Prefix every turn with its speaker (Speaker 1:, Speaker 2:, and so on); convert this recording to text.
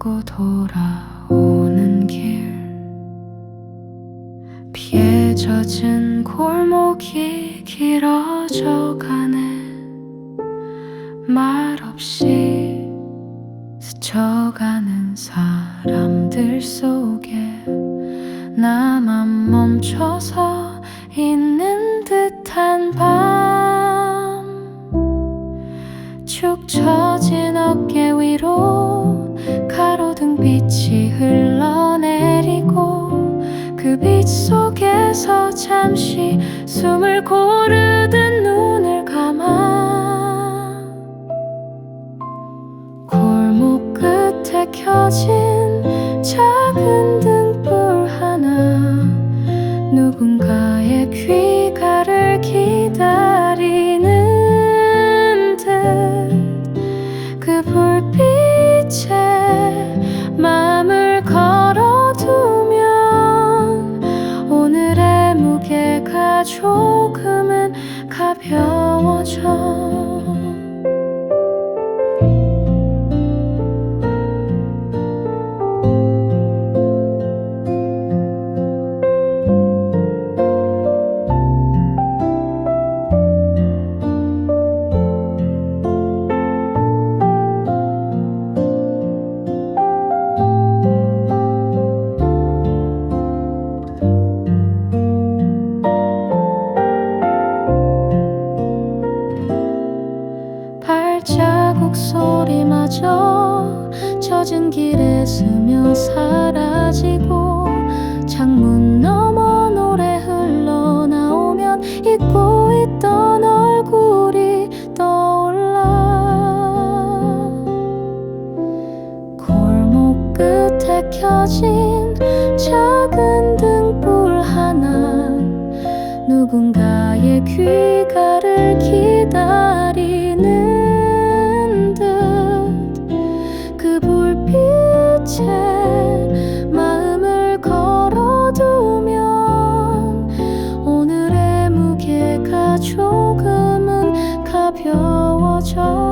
Speaker 1: 타고 돌아오는 길. 비에 젖은 골목이 길어져 가네. 말없이 스쳐가는 사람들 속에 나만 멈춰서 있는 듯한 밤 흘러내리고 그 빛 속에서 잠시 숨을 고르듯 눈 Okay. 발자국 소리마저 젖은 길에 스며 사라지고 창문 너머 노래 흘러나오면 잊고 있던 얼굴이 떠올라. 골목 끝에 켜진 작은 등불 하나 누군가의 귀가를 기다 有我愁。